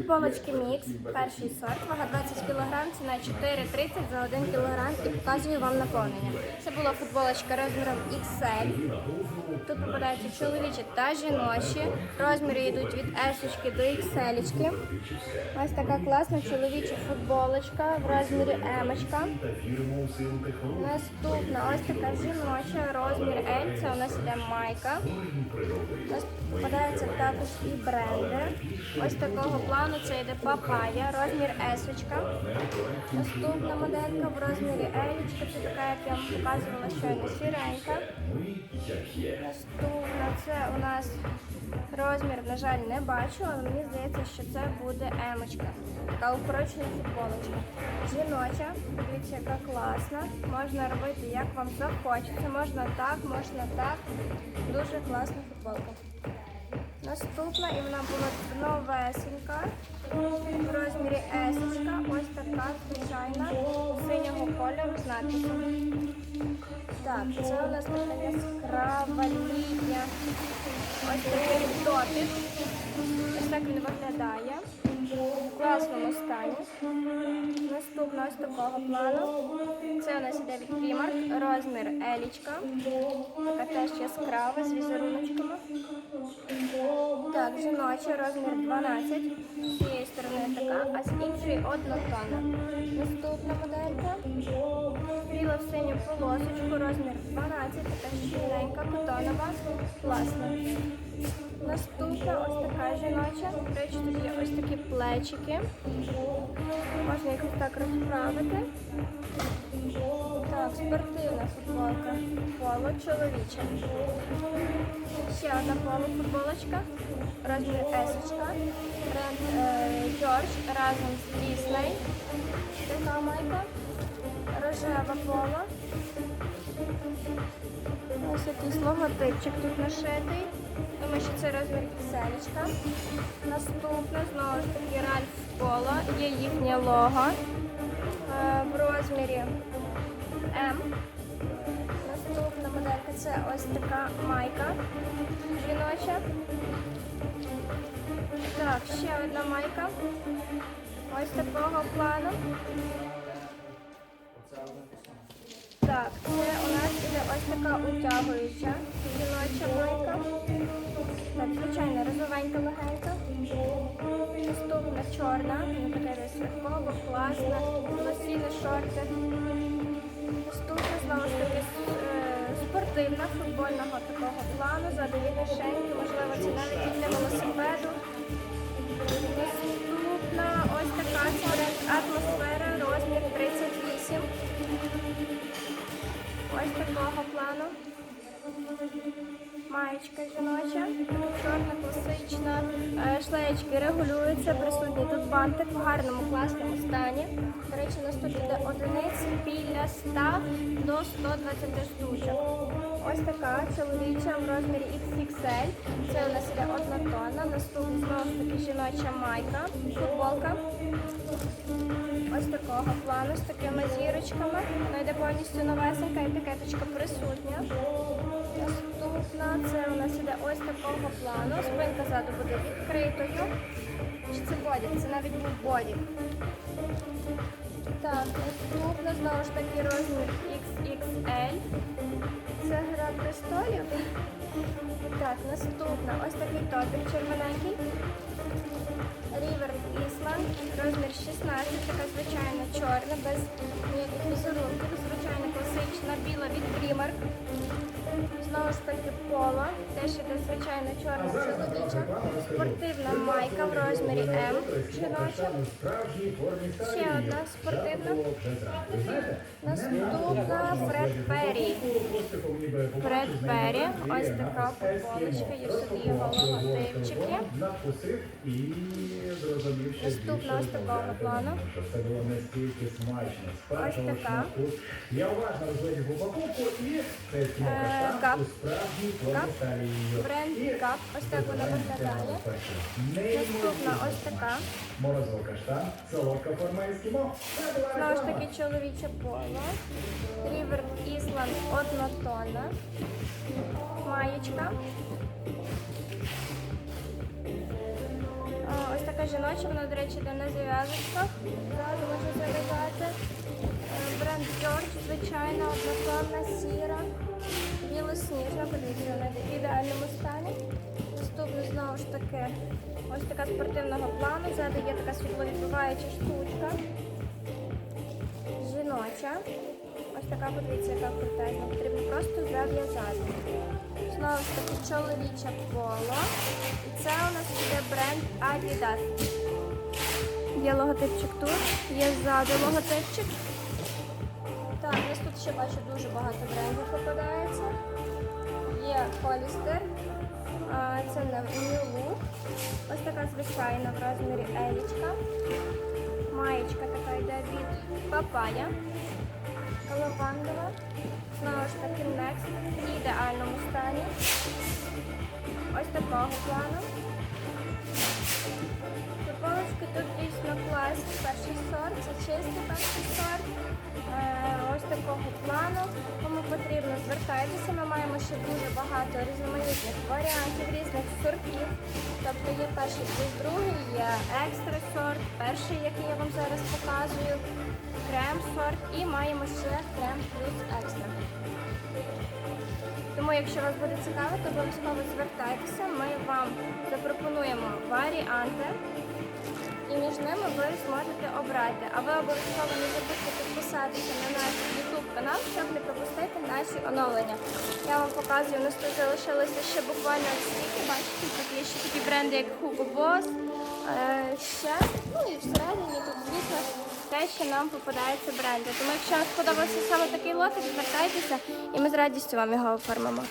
Футболочки мікс, перший сорт, вага 20 кг, ціна 4,30 за 1 кг і показую вам наповнення. Це була футболочка розміром XL. Тут попадаються чоловічі та жіночі. Розміри йдуть від S до XL. Ось така класна чоловіча футболочка в розмірі M. Наступна ось така жіноча, розмір L. Це у нас іде майка. Попадаються також і бренди. Ось такого плану це йде папая, розмір S. Наступна моделька в розмірі L. Це така, як я вам показувала, щойно сіренька. Наступна це у нас розмір, на жаль, не бачу, але мені здається, що це буде емочка. Така укорочена футболочка. Жіноча, дивіться, яка класна. Можна робити, як вам захочеться. Можна так, можна так. Дуже класна футболка. Наступна і вона була новесенька. В розмірі S. Ось така звичайна синього кольору з надписом. Так, це у нас така яскрава літня. Ось такий топік. Ось так він виглядає. В класному стані. Наступна ось такого плану. Це у нас іде від Primark, розмір Елічка. Така теж яскрава з візеруночками. Так, жіноча, розмір 12. З цієї сторони така, а з іншої однотонна. Наступна моделька. Біла в синю полосочку, розмір 12, така щільненька, котонова, класна. Наступна ось така жіноча. До речі, тут є ось такі плечики. Можна їх так розправити. Так, спортивна футболка. Поло чоловіча. Ще одна поло футболочка. Розмір S. Бренд е, George разом з Disney. Така майка. Рожева поло. Ось якийсь логотипчик тут нашитий. Думаю, що це розмір киселечка. Наступне, знову ж таки, Ральф Поло. Є їхнє лого е, в розмірі М. Наступна моделька це ось така майка жіноча. Так, ще одна майка. Ось такого плану. Так, це ось така утягуюча жіноча майка. Звичайно, розовенька легенька. Наступна чорна, така святкова, класна, лосіни шорти. Наступна, знову ж таки, е, спортивна, футбольного такого плану, задові кишеньки, можливо, це навіть і для велосипеду. Маєчка жіноча, чорна, класична. Е, Шлеєчки регулюються, присутній тут бантик в гарному класному стані. До речі, у нас тут одиниць біля 100 до 120 штучок. Ось така чоловіча в розмірі XXL. Це у нас іде однотонна. Наступна знову таки жіноча майка, футболка. Ось такого плану з такими зірочками. Вона йде повністю новесенька, етикеточка присутня. Наступна це у нас іде ось такого плану. Спинка ззаду буде відкритою. Чи це бодік? Це навіть був бодік. Так, наступна знову ж таки розмір XXL. Це гра престолів. Так, наступна ось такий топік червоненький. River Island, розмір 16, така звичайна чорна, без ніяких візерунків, звичайно класична, біла від Primark. Знову ж таки поло, теж іде звичайно чорна чоловіча. Спортивна майка в розмірі М, жіноча. Ще одна спортивна. Наступна Фред Перрі. Фред Перрі, ось така футболочка, є собі його логотипчики. Наступна ось такого плану. Ось така. Я уважно розглядів упаковку і кап. Бренд Кап, ось так вона виглядає. Наступна ось така. Знову ж таки чоловіче поло. River Island однотонна. Маєчка. Ось така жіноча, вона, до речі, йде на зав'язочках. Зразу можна зав'язати. Е, Бренд George, звичайна, однотонна, сіра, білосніжна, вона в ідеальному стані. Наступне знову ж таки, ось така спортивного плану. Ззаду є така світловідбиваюча штучка. Жіноча. Ось така, подивіться, яка крутезна. Потрібно просто зав'язати. Знову ж таки, чоловіче поло. І це у нас буде бренд Adidas. Є логотипчик тут, є ззаду логотипчик. Ще бачу дуже багато брендів попадається. Є а, це на New Ось така звичайна в розмірі елічка. Маєчка така йде від Папая. Лавандова. Знову ж таки Next в ідеальному стані. Ось такого плану. Футболочки тут дійсно класні. Перший сорт, це чистий перший сорт. Такого плану. Кому потрібно, звертайтеся. Ми маємо ще дуже багато різноманітних варіантів, різних сортів. Тобто є перший плюс другий, є екстра сорт, перший, який я вам зараз показую, крем сорт і маємо ще крем плюс екстра. Тому, якщо вас буде цікаво, то обов'язково звертайтеся. Ми вам запропонуємо варіанти, і між ними ви зможете обрати. А ви обов'язково не забудьте підписатися на наш YouTube канал, щоб не пропустити наші оновлення. Я вам показую, у нас тут залишилося ще буквально стільки. Бачите, тут є ще такі бренди, як Hugo Boss. Е, ще, ну і всередині тут, звісно, те, що нам попадається бренди. Тому якщо вам сподобався саме такий лотик, звертайтеся і ми з радістю вам його оформимо.